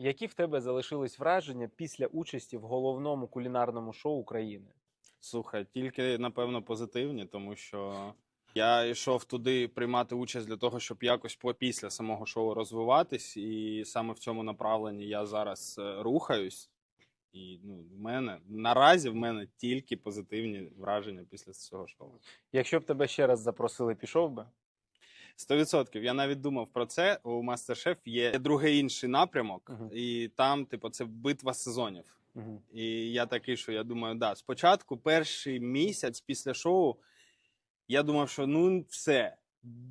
Які в тебе залишились враження після участі в головному кулінарному шоу України? Слухай, тільки напевно позитивні, тому що я йшов туди приймати участь для того, щоб якось після самого шоу розвиватись, і саме в цьому направленні я зараз е, рухаюсь. І ну, в мене наразі в мене тільки позитивні враження після цього шоу. Якщо б тебе ще раз запросили, пішов би? Сто відсотків. Я навіть думав про це. У Мастер-Шеф є другий інший напрямок, Мгм. і там, типу, це битва сезонів. Угу. І я такий, що я думаю, да, спочатку, перший місяць після шоу, я думав, що ну все.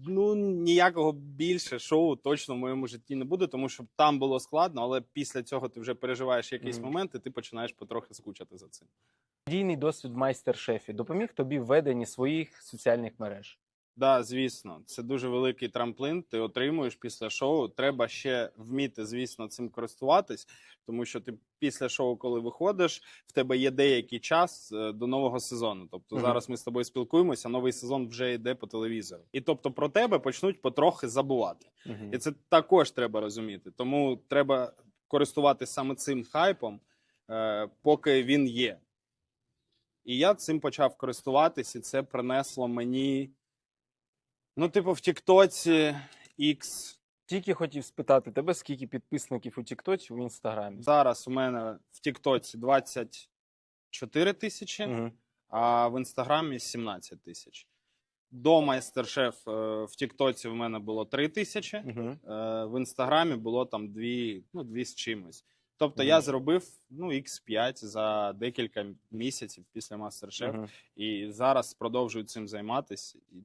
Ну, ніякого більше шоу точно в моєму житті не буде, тому що там було складно, але після цього ти вже переживаєш якийсь Мгм. момент, і ти починаєш потрохи скучати за цим. Дійний досвід майстер-шефі допоміг тобі в веденні своїх соціальних мереж. Да, звісно, це дуже великий трамплин. Ти отримуєш після шоу. Треба ще вміти, звісно, цим користуватись, тому що ти після шоу, коли виходиш, в тебе є деякий час е, до нового сезону. Тобто Мгм. зараз ми з тобою спілкуємося, новий сезон вже йде по телевізору. І тобто про тебе почнуть потрохи забувати. Угу. І це також треба розуміти. Тому треба користуватися саме цим хайпом, е, поки він є. І я цим почав користуватись, і це принесло мені. Ну, типу, в Тіктоці X. Тільки хотів спитати тебе, скільки підписників у Тіктоці в інстаграмі. Зараз у мене в Тіктоці 24 тисячі, Угу. а в інстаграмі 17 тисяч. До майстер-шеф е, в Тіктоці в мене було 3 тисячі. Угу. Е, в інстаграмі було там дві, ну, дві з чимось. Тобто Мгм. я зробив ну, X5 за декілька місяців після мастер-шеф, Угу. і зараз продовжую цим займатися. І